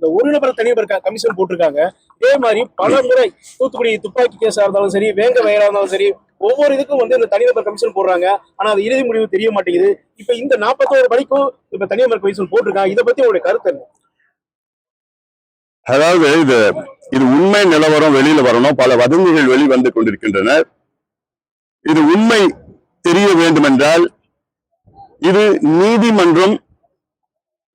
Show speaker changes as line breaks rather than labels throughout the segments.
அந்த ஒரு நபர் தனிநபர் கமிஷன் போட்டிருக்காங்க. இதே மாதிரி பல முறை தூத்துக்குடி துப்பாக்கி கேஸா இருந்தாலும் சரி வேங்க வயலா இருந்தாலும் சரி ஒவ்வொரு இதுக்கும் வந்து இந்த தனிநபர் கமிஷன் போடுறாங்க. ஆனா அது இறுதி முடிவு தெரிய மாட்டேங்குது. இப்ப இந்த நாற்பத்தோரு படிக்கும் இப்ப தனிநபர் கமிஷன் போட்டிருக்காங்க இதை பத்தி உங்களுடைய கருத்து என்ன?
அதாவது இது இது உண்மை நிலவரம் வெளியில வரணும். பல வதந்திகள் வெளிவந்து கொண்டிருக்கின்றன. இது உண்மை தெரிய வேண்டும் என்றால் இது நீதிமன்றம்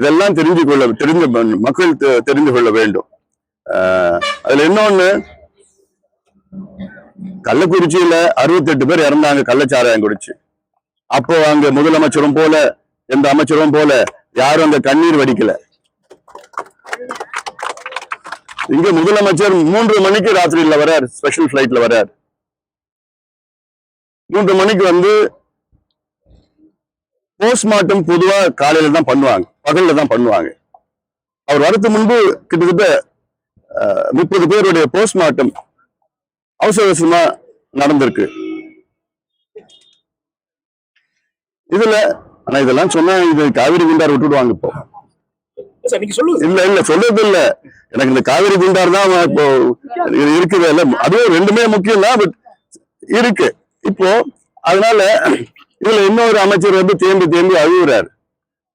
இதெல்லாம் தெரிஞ்சு கொள்ள தெரிந்து மக்கள் தெரிந்து கொள்ள வேண்டும். ஆஹ் அதுல இன்னொன்னு கள்ளக்குறிச்சியில அறுபத்தெட்டு பேர் இறந்தாங்க கள்ளச்சாராயம் குடிச்சு. அப்போ அங்க முதலமைச்சரும் போல எந்த அமைச்சரும் போல யாரும் அந்த கண்ணீர் வடிக்கல. இங்க முதலமைச்சர் மூன்று மணிக்கு ராத்திரியில வர்றார் ஸ்பெஷல் பிளைட்ல வர்றார் மூன்று மணிக்கு வந்து போஸ்ட்மார்ட்டம் பொதுவா காலையில தான் பண்ணுவாங்க. பகல்ல தான் பண்ணுவாங்க. அவர் வரது முன்பு கிட்டத்தட்ட முப்பது பேருடைய போஸ்ட்மார்ட்டம் அவசர அவசரமா நடந்திருக்கு. இதுல ஆனா இதெல்லாம் சொன்னா இது காவிரி குண்டார் விட்டுடுவாங்க இப்போ. இல்ல இல்ல சொல்றது இல்ல எனக்கு இந்த காவிரி குண்டார் தான் இப்போ இருக்குது இல்ல. அதுவும் ரெண்டுமே முக்கியம் தான் பட் இருக்கு. இப்போ அதனால இதுல இன்னொரு அமைச்சர் வந்து தேம்பி தேம்பி அழுகுறாரு.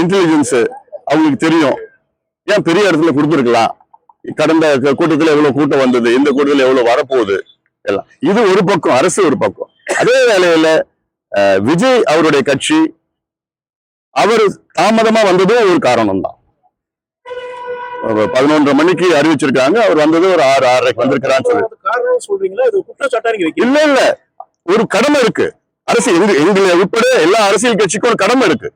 இன்டெலிஜென்ஸ் அவங்களுக்கு தெரியும். ஏன் பெரிய இடத்துல கொடுத்துருக்கலாம்? கடந்த கூட்டத்துல எவ்வளவு கூட்டம் வந்தது? இந்த கூட்டத்துல எவ்வளவு வரப்போகுது? எல்லாம். இது ஒரு பக்கம் அரசு ஒரு பக்கம். அதே வேளையில ஆஹ் விஜய் அவருடைய கட்சி அவர் தாமதமா வந்ததும் ஒரு காரணம் தான் பதினொன்றரை மணிக்கு அறிவிச்சிருக்காங்க. அவர் வந்தது ஒரு ஆறு ஆறரைக்கு வந்திருக்கிறான்னு சொல்லி. இல்ல இல்ல. ஒரு கடமை இருக்கு. அரசு எங்க எங்களை உட்பட எல்லா அரசியல் கட்சிக்கும் ஒரு கடமை இருக்கு.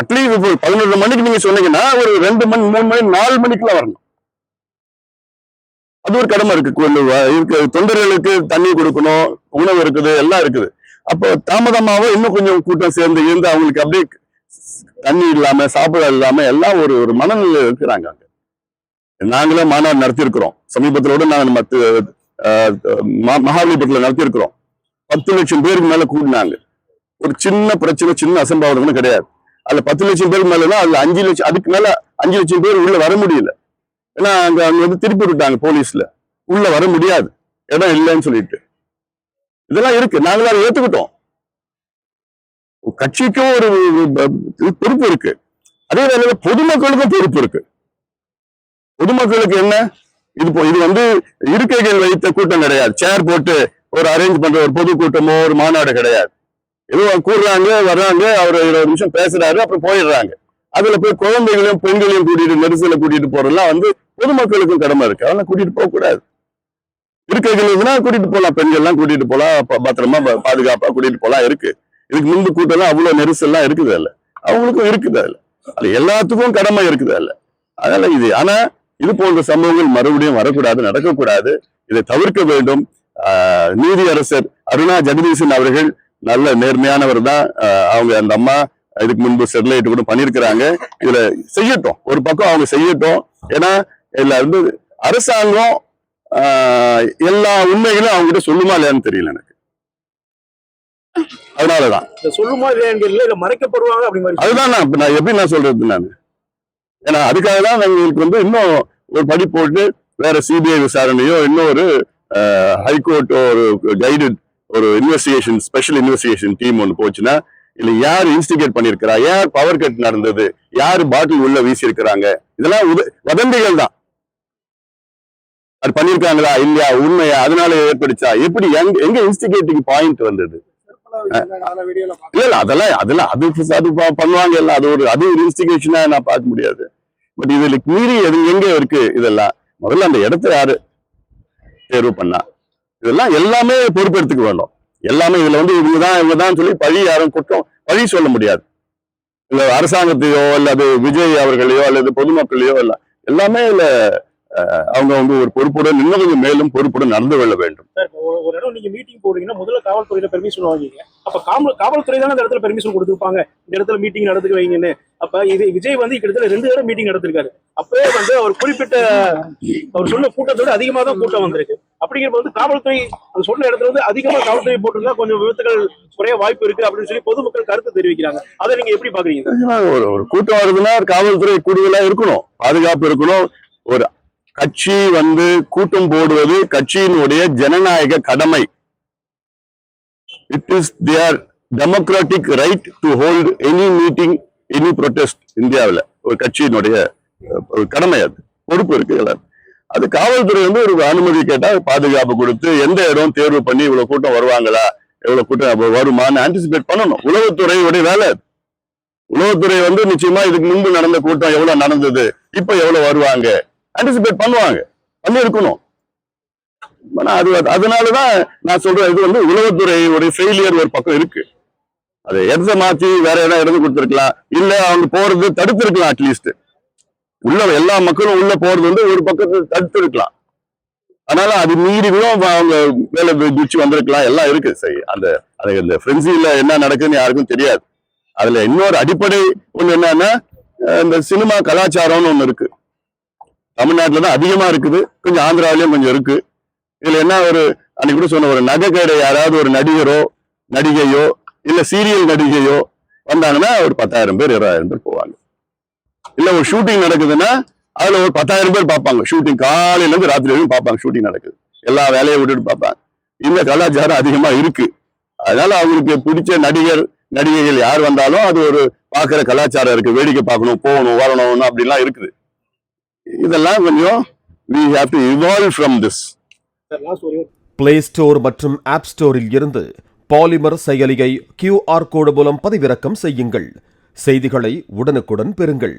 அட்லீஸ்ட் இப்போ பதினொரு மணிக்கு நீங்க சொன்னீங்கன்னா ஒரு ரெண்டு மணி மூணு மணி நாலு மணிக்குள்ள வரணும். அது ஒரு கடமை இருக்கு. கொஞ்சம் தொண்டர்களுக்கு தண்ணி கொடுக்கணும் உணவு இருக்குது எல்லாம் இருக்குது. அப்போ தாமதமாவோ இன்னும் கொஞ்சம் கூட்டம் சேர்ந்து இருந்து அவங்களுக்கு அப்படியே தண்ணி இல்லாம சாப்பிட இல்லாம எல்லாம் ஒரு ஒரு மனநிலை இருக்கிறாங்க அங்க. நாங்களே மாநாடு நடத்தியிருக்கிறோம். சமீபத்துல கூட நாங்கள் மத்து ஆஹ் நடத்தியிருக்கிறோம். பத்து லட்சம் பேருக்கு மேல கூடினாங்க. ஒரு சின்ன பிரச்சனை சின்ன அசம்பாவிதம் கிடையாது. அதுல பத்து லட்சம் பேருக்கு மேலனா அதுல அஞ்சு லட்சம் அதுக்கு மேல அஞ்சு லட்சம் பேர் உள்ள வர முடியல. ஏன்னா அங்க அங்க வந்து திருப்பி விட்டாங்க போலீஸ்ல. உள்ள வர முடியாது. இடம் இல்லைன்னு சொல்லிட்டு. இதெல்லாம் இருக்கு. நாங்களும் அதை ஏத்துக்கிட்டோம். கட்சிக்கும் ஒரு பொறுப்பு இருக்கு. அதே வேளையில பொதுமக்களுக்கும் பொறுப்பு இருக்கு. பொதுமக்களுக்கு என்ன? இது இது வந்து இருக்கைகள் வைத்த கூட்டம் கிடையாது. சேர் போட்டு ஒரு அரேஞ்ச் பண்ற ஒரு பொதுக்கூட்டமோ ஒரு மாநாடு கிடையாது. ஏதோ கூடுறாங்க வர்றாங்க அவர் இருபது நிமிஷம் பேசுறாரு அப்புறம் போயிடுறாங்க. அதுல போய் குழந்தைகளையும் பெண்களையும் கூட்டிட்டு நெரிசல கூட்டிட்டு போறதுலாம் வந்து பொதுமக்களுக்கும் கடமை இருக்கு. அதெல்லாம் கூட்டிட்டு போக கூடாது. இருக்கைகள் கூட்டிட்டு போலாம். பெண்கள் எல்லாம் கூட்டிட்டு போலாம். பத்திரமா பாதுகாப்பா கூட்டிட்டு போலாம். இருக்கு. இதுக்கு முன்பு கூட்டம்லாம் அவ்வளவு நெரிசல்லாம் இருக்குது அல்ல அவங்களுக்கும் இருக்குது அதுல. அது எல்லாத்துக்கும் கடமை இருக்குது அல்ல அதனால இது ஆனா இது போன்ற சம்பவங்கள் மறுபடியும் வரக்கூடாது நடக்கக்கூடாது. இதை தவிர்க்க வேண்டும். நீதியரசர் அருணா ஜெகதீசன் அவர்கள் நல்ல நேர்மையானவர் தான். அவங்க அந்த அம்மா இதுக்கு முன்பு ஸ்டெர்லைட் கூட பண்ணியிருக்கிறாங்க. இதுல செய்யட்டும். ஒரு பக்கம் அவங்க செய்யட்டும். ஏன்னா இதுல வந்து அரசாங்கம் எல்லா உண்மைகளும் அவங்க கிட்ட சொல்லுமா இல்லையான்னு தெரியல எனக்கு. அதனாலதான்.
சொல்லுமா இல்லையான்னு மறைக்கப்படுவாங்க அப்படி
அதுதான் நான் எப்படி நான் சொல்றது நான்? ஏன்னா அதுக்காக தான் எங்களுக்கு வந்து இன்னும் ஒரு படி போட்டு வேற சிபிஐ விசாரணையோ இன்னொரு ஹைகோர்ட் ஒரு கைடட் ஒரு இன்வெஸ்டிகேஷன் ஸ்பெஷல் இன்வெஸ்டிகேஷன் டீம் ஒன்று போச்சுன்னா இல்லை யார் இன்ஸ்டிகேட் பண்ணிருக்கிறா? யார் பவர் கட் நடந்தது? யார் பாட்டில் உள்ள வீசியிருக்கிறாங்க? இதெல்லாம் உத- வதந்திகள் தான். அது பண்ணிருக்காங்களா? இல்லையா? உண்மையா? அதனால ஏற்படுச்சா? எப்படி எங்க எங்க இன்ஸ்டிகேட்டிங் பாயிண்ட் வந்தது? இல்ல இல்ல அதெல்லாம் அதெல்லாம் அது அது பண்ணுவாங்க எல்லாம். அது ஒரு அது ஒரு இன்ஸ்டிகேஷனா நான் பார்க்க முடியாது. பட் இதுல மீறி எது எங்க இருக்கு இதெல்லாம்? முதல்ல அந்த இடத்த யாரு தேர்வு பண்ணா. இதெல்லாம் எல்லாமே பொறுப்பெடுத்துக்க வேண்டும் எல்லாமே இதுல வந்து இவங்கதான் இவங்கதான் சொல்லி பழி யாரும் குற்றம் பழி சொல்ல முடியாது. இல்ல அரசாங்கத்தையோ அல்லது விஜய் அவர்களையோ அல்லது பொதுமக்களையோ இல்ல எல்லாமே இல்ல அவங்க வந்து ஒரு பொறுப்புடன் இன்னும் கொஞ்சம் மேலும் பொறுப்புடன் நடந்து கொள்ள வேண்டும்.
ஒரு- இடம் நீங்க மீட்டிங் போறீங்கன்னா முதல்ல காவல்துறையில பெர்மிஷன் வாங்கிங்க அப்ப காவல் காவல்துறை தானே அந்த இடத்துல பெர்மிஷன் கொடுத்துருப்பாங்க. இந்த இடத்துல மீட்டிங் நடந்துக்க வைங்கன்னு. அப்ப இது விஜய் வந்து கிட்டத்தட்ட ரெண்டு தடவை மீட்டிங் நடத்திருக்காரு. அப்பவே வந்து அவர் குறிப்பிட்ட அவர் சொன்ன கூட்டத்தோட அதிகமா தான் கூட்டம் வந்திருக்கு. அப்படிங்கிறப்ப வந்து காவல்துறை அந்த சொன்ன இடத்துல வந்து அதிகமா காவல்துறை போட்டிருந்தா கொஞ்சம் விபத்துகள் குறைய வாய்ப்பு இருக்கு அப்படின்னு சொல்லி பொதுமக்கள் கருத்து தெரிவிக்கிறாங்க. அதை நீங்க எப்படி பாக்குறீங்க?
ஒரு கூட்டம் வருதுன்னா காவல்துறை கூடுதலா இருக்கணும். பாதுகாப்பு இருக்கணும். ஒரு கட்சி வந்து கூட்டம் போடுவது கட்சியினுடைய ஜனநாயக கடமை. It is their democratic right to hold any meeting any protest இந்தியாவில். ஒரு கட்சியினுடைய ஒரு கடமை அது. பொறுப்பு இருக்கு அது காவல்துறை வந்து ஒரு அனுமதி கேட்டால் பாதுகாப்பு கொடுத்து எந்த இடம் தேர்வு பண்ணி இவ்வளவு கூட்டம் வருவாங்களா எவ்வளவு கூட்டம் வருமானு வருமான்னு ஆன்டிசிபேட் பண்ணணும். உளவுத்துறையுடைய வேலை அது. உளவுத்துறை வந்து நிச்சயமா இதுக்கு முன்பு நடந்த கூட்டம் எவ்வளவு நடந்தது இப்ப எவ்வளவு வருவாங்க அண்டிசிபேட் பண்ணுவாங்க. பண்ணி இருக்கணும் அது அது அதனாலதான் நான் சொல்றேன் இது வந்து உளவுத்துறையுடைய ஃபெயிலியர் ஒரு பக்கம் இருக்கு. அதை எதை மாற்றி வேற இடம் எடுத்து கொடுத்துருக்கலாம். இல்ல அவங்க போறது தடுத்திருக்கலாம் அட்லீஸ்ட் உள்ள எல்லா மக்களும் உள்ள போறது வந்து ஒரு பக்கத்தை தடுத்திருக்கலாம். அதனால அது மீறியும் அவங்க மேல குச்சி வந்திருக்கலாம். எல்லாம் இருக்கு. சரி அந்த அது இந்த ஃப்ரெண்ட்ஸில் என்ன நடக்குதுன்னு யாருக்கும் தெரியாது. அதுல இன்னொரு அடிப்படை ஒண்ணு என்னன்னா இந்த சினிமா கலாச்சாரம்னு ஒண்ணு இருக்கு. தமிழ்நாட்டில் தான் அதிகமாக இருக்குது. கொஞ்சம் ஆந்திராவிலையும் கொஞ்சம் இருக்கு. இதில் என்ன ஒரு அன்னைக்கு கூட சொன்ன ஒரு நகை கடை யாராவது ஒரு நடிகரோ நடிகையோ இல்லை சீரியல் நடிகையோ வந்தாங்கன்னா ஒரு பத்தாயிரம் பேர் இருபதாயிரம் பேர் போவாங்க. இல்லை ஒரு ஷூட்டிங் நடக்குதுன்னா அதில் ஒரு பத்தாயிரம் பேர் பார்ப்பாங்க. ஷூட்டிங் காலையிலேருந்து ராத்திரி வரைக்கும் பார்ப்பாங்க. ஷூட்டிங் நடக்குது. எல்லா வேலையை விட்டுட்டு பார்ப்பாங்க. இந்த கலாச்சாரம் அதிகமாக இருக்கு. அதனால அவங்களுக்கு பிடிச்ச நடிகர் நடிகைகள் யார் வந்தாலும் அது ஒரு பார்க்குற கலாச்சாரம் இருக்கு. வேடிக்கை பார்க்கணும் போகணும் வரணும்னு அப்படிலாம் இருக்குது. இதெல்லாம் கொஞ்சம் we have to evolve from this.
Sir last ஒரு
பிளே ஸ்டோர் மற்றும் ஆப் ஸ்டோரில் இருந்து பாலிமர் செயலியை கியூஆர் கோடு மூலம் பதிவிறக்கம் செய்யுங்கள். செய்திகளை உடனுக்குடன் பெறுங்கள்.